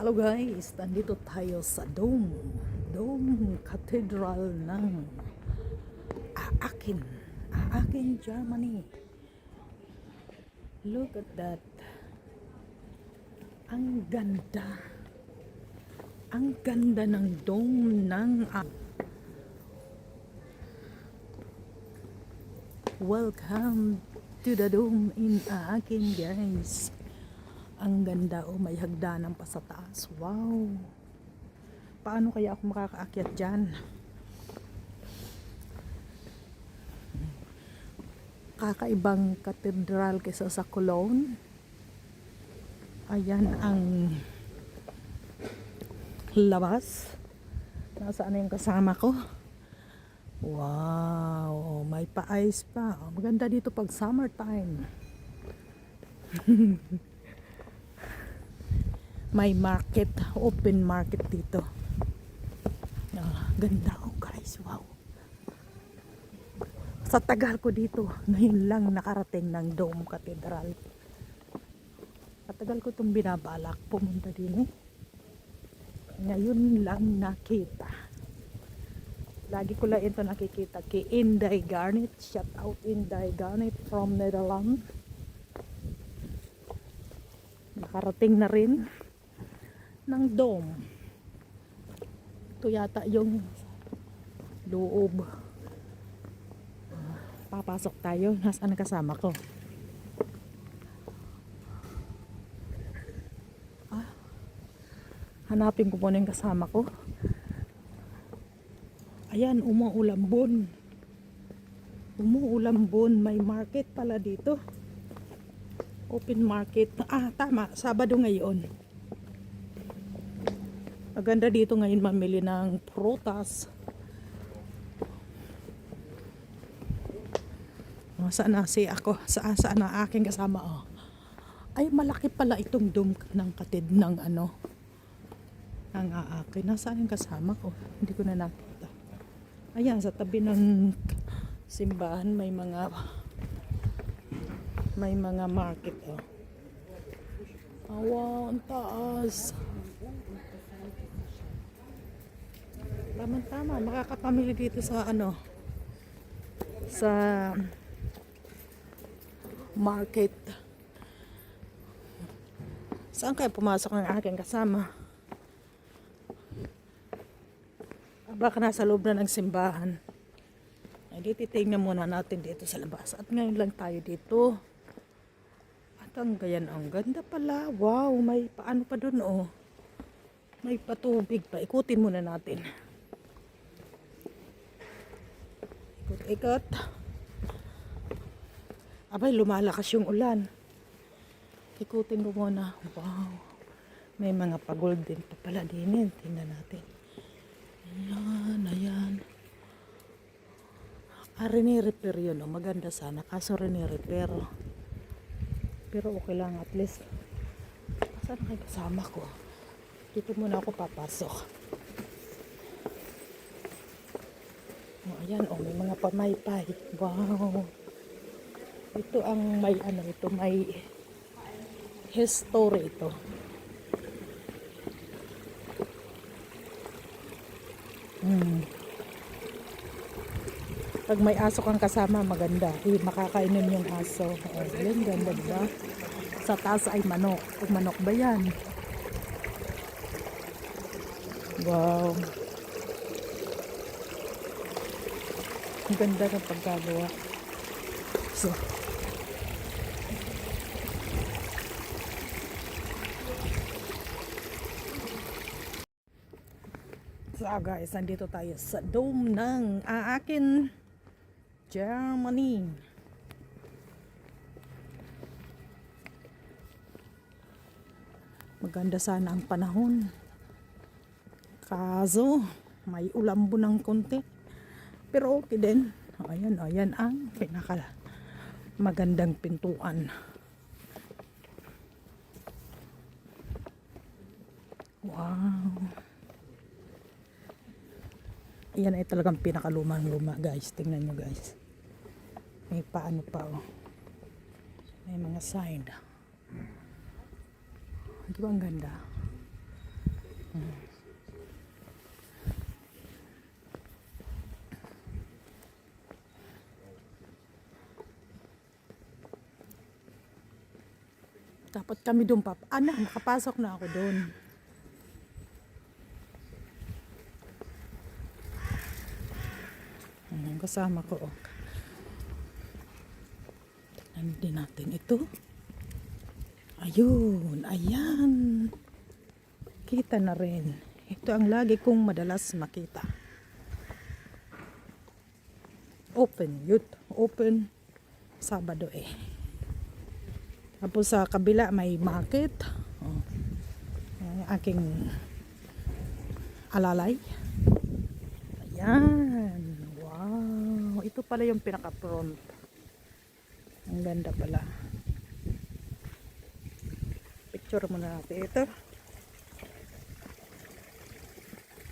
Hello guys, nandito tayo sa Dome. Dome Cathedral ng Aachen. Aachen, Germany. Look at that. Ang ganda. Ang ganda ng dome ng A- Welcome to the dome in Aachen, guys. Ang ganda oh, may hagdanan pa sa taas. Wow. Paano kaya ako makakaakyat diyan? Kakaibang katedral kaysa sa Cologne. Ayan ang labas. Nasaan na yung kasama ko? Wow, may pa-ice pa. Oh, Maganda dito pag summertime. may market, open market dito. Ah, ganda oh guys, wow. Sa tagal ko dito, ngayon lang nakarating ng Dome Cathedral. Katagal ko itong binabalak pumunta din eh. Ngayon lang nakita. Lagi ko lang ito nakikita kay Inday Garnet. Shout out Inday Garnet from Netherlands. Nakarating na rin ng dome. Ito yata yung loob. Papasok tayo. Nasaan ang kasama ko? Ah, hanapin ko muna yung kasama ko. Ayan, umuulambon. Umuulambon. May market pala dito. Open market. Ah, tama. Sabado ngayon. Maganda dito ngayon mamili ng prutas. Oh, saan na si ako? Saan, saan na aking kasama? Oh. Ay, malaki pala itong dome ng katid ng ano. Ng aakin. Nasaan yung kasama ko? Hindi ko na nakita. Ayan, sa tabi ng simbahan may mga may mga market oh. Awa, ang taas. Tama tama, makakapamili dito sa ano sa market. Saan kaya pumasok ng aking kasama? baka nasa loob na ng simbahan. Ay, di titingnan muna natin dito sa labas. At ngayon lang tayo dito. At ang gayan, ang ganda pala. Wow, may paano pa dun oh. May patubig pa. Ikutin muna natin. Ikot-ikot. Abay, lumalakas yung ulan. Ikutin ko muna. Wow. May mga pa-golden pa pala din. Tingnan natin. Ayan, ayan. Ah, rini-repair yun. Oh. Maganda sana. Kaso rini-repair. Pero okay lang at least. Saan kayo kasama ko? Dito muna ako papasok. Oh, ayan, oh, may mga pamaypay. Wow. Ito ang may ano, ito may history ito. Hmm. Pag may aso kang kasama, maganda. Eh, makakainin yung aso. Oh, yun, ganda diba? Sa taas ay manok. Pag manok ba yan? Wow. Ang ganda ng pagkagawa. So, So guys, nandito tayo sa dome ng Aachen, Germany. Maganda sana ang panahon. Kaso, may ulambo ng konti. Pero okay din. Ayan, ayan ang pinaka magandang pintuan. Wow. Yan ay talagang pinakalumang luma guys. Tingnan nyo guys. May paano pa oh. May mga sign. Di ba ang ganda? Dapat kami doon pa. Ano, nakapasok na ako doon. Ayan, kasama ko. oh. Tignan din natin ito. Ayun, ayan. Kita na rin. Ito ang lagi kong madalas makita. Open, youth. Open. Sabado eh. Tapos sa kabila may market. Oh. Ayan, aking alalay. Ayan. Wow. Ito pala yung pinaka-front. Ang ganda pala. Picture muna natin ito.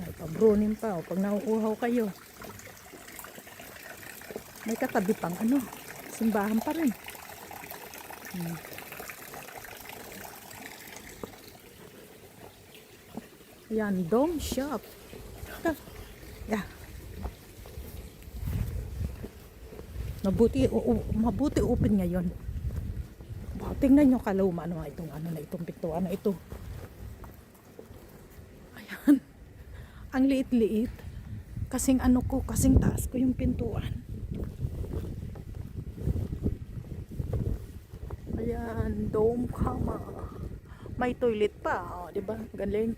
May pabrunin pa. O, pag nauuhaw kayo. May katabi pang ano. Simbahan pa rin. Hmm. Yan, dome shop. Ah, Yeah. Mabuti, mabuti open ngayon. Wow, tingnan nyo kaluma ano itong ano na itong pintuan na ito. Ayan. Ang liit-liit. Kasing ano ko, kasing taas ko yung pintuan. Ayan, dome kama. May toilet pa, oh, 'di ba? Galing.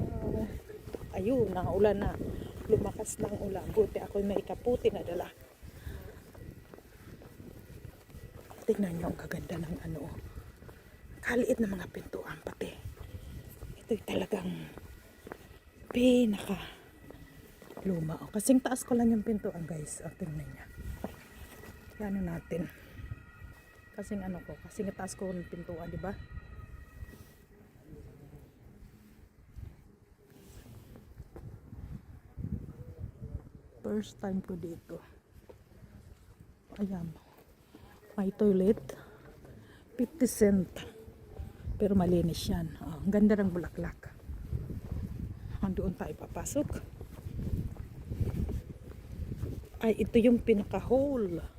Ah, ayun, nakaulan na. Lumakas ng ulan. Buti ako may kaputi na dala. Tingnan niyo ang kaganda ng ano. oh. Kaliit na mga pintuan pati. Ito'y talagang pinaka luma. Oh. Kasing taas ko lang yung pintuan guys. O, tingnan niya. Yan natin. Kasing ano ko, kasing taas ko ng pintuan, di ba? First time ko dito. Ayan. May toilet. 50 cent. Pero malinis yan. Oh, ang ganda ng bulaklak. Doon tayo papasok. Ay, ito yung pinaka-hole.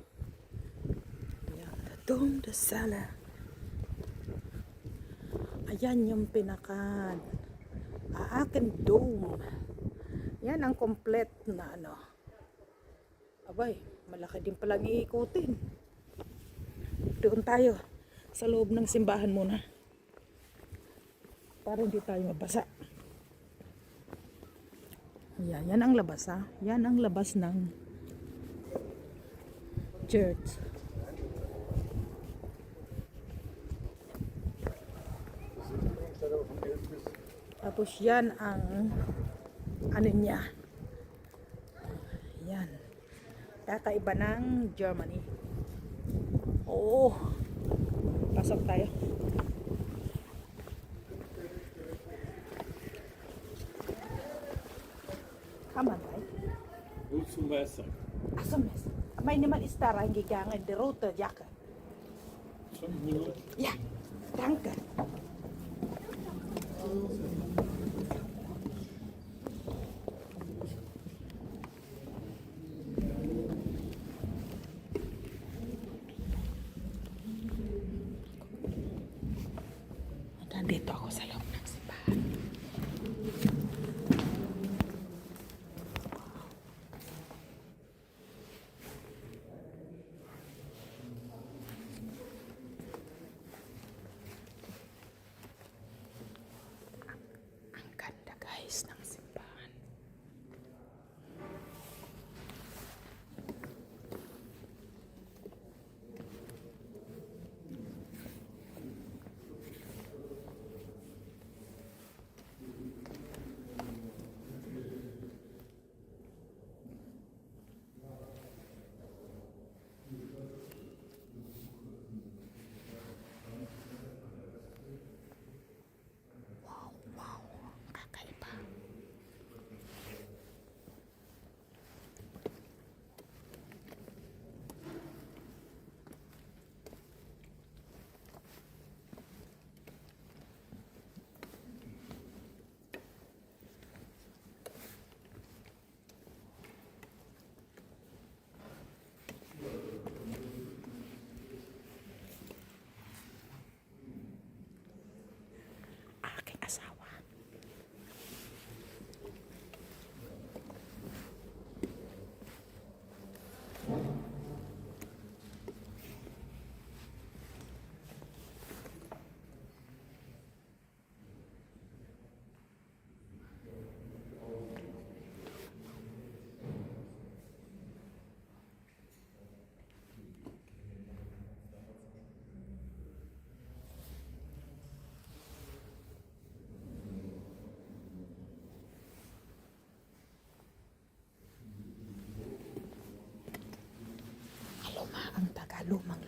Ayan, dome de sala. Ayan yung pinaka aakin dome. Yan ang complete na ano. Abay, malaki din palang iikutin. Doon tayo sa loob ng simbahan muna. Para hindi tayo mabasa. Yan, yan ang labas ha. Yan ang labas ng church. Tapos yan ang ano niya. Yan. Kakaiba ng Germany. Oo. Pasok tayo. Come on, right? Gut zum Messer. Asa mes? May naman istara ang gigangan de rota jaka. Fünf Minuten. Ja, danke. Lumang